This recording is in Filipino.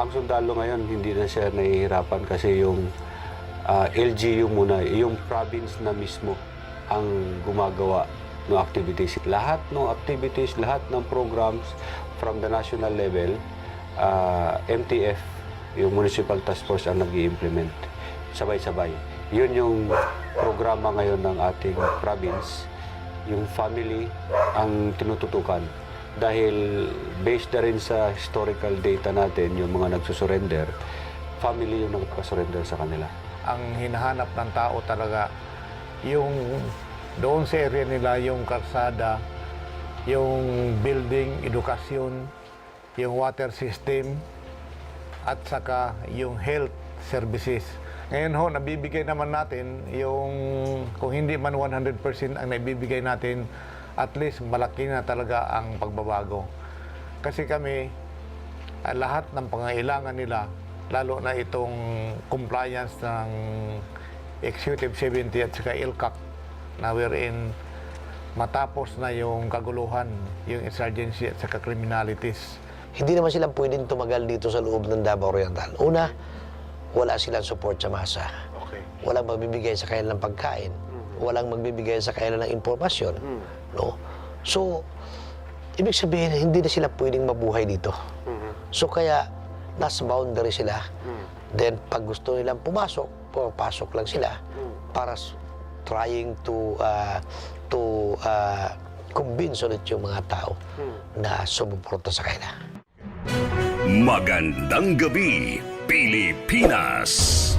ang sundalo ngayon hindi na siya nahihirapan kasi yung ah, LGU muna, yung province na mismo ang gumagawa ng activities. Lahat ng activities, lahat ng programs from the national level, ah, MTF, yung Municipal Task Force ang nag implement sabay-sabay. Yun yung programa ngayon ng ating province. Yung family ang tinututukan. Dahil based na rin sa historical data natin, yung mga nagsusurrender, family yung nagpasurrender sa kanila. ang hinahanap ng tao talaga yung doon sa area nila yung karsada, yung building, edukasyon, yung water system, at saka yung health services. Ngayon ho, nabibigay naman natin yung, kung hindi man 100% ang naibibigay natin, at least malaki na talaga ang pagbabago. Kasi kami, ah, lahat ng pangailangan nila, lalo na itong compliance ng Executive 70 at saka ILCAC na wherein matapos na yung kaguluhan, yung insurgency at saka criminalities. Hindi naman sila pwedeng tumagal dito sa loob ng Davao Oriental. Una, wala silang support sa masa. Okay. Walang magbibigay sa kanila ng pagkain. Walang magbibigay sa kanila ng impormasyon. No? So, ibig sabihin, hindi na sila pwedeng mabuhay dito. So, kaya, nasa boundary sila. Then, pag gusto nilang pumasok, pumapasok lang sila para s- trying to uh, to uh, convince ulit yung mga tao na sumuporta sa kanila. Magandang gabi, Pilipinas!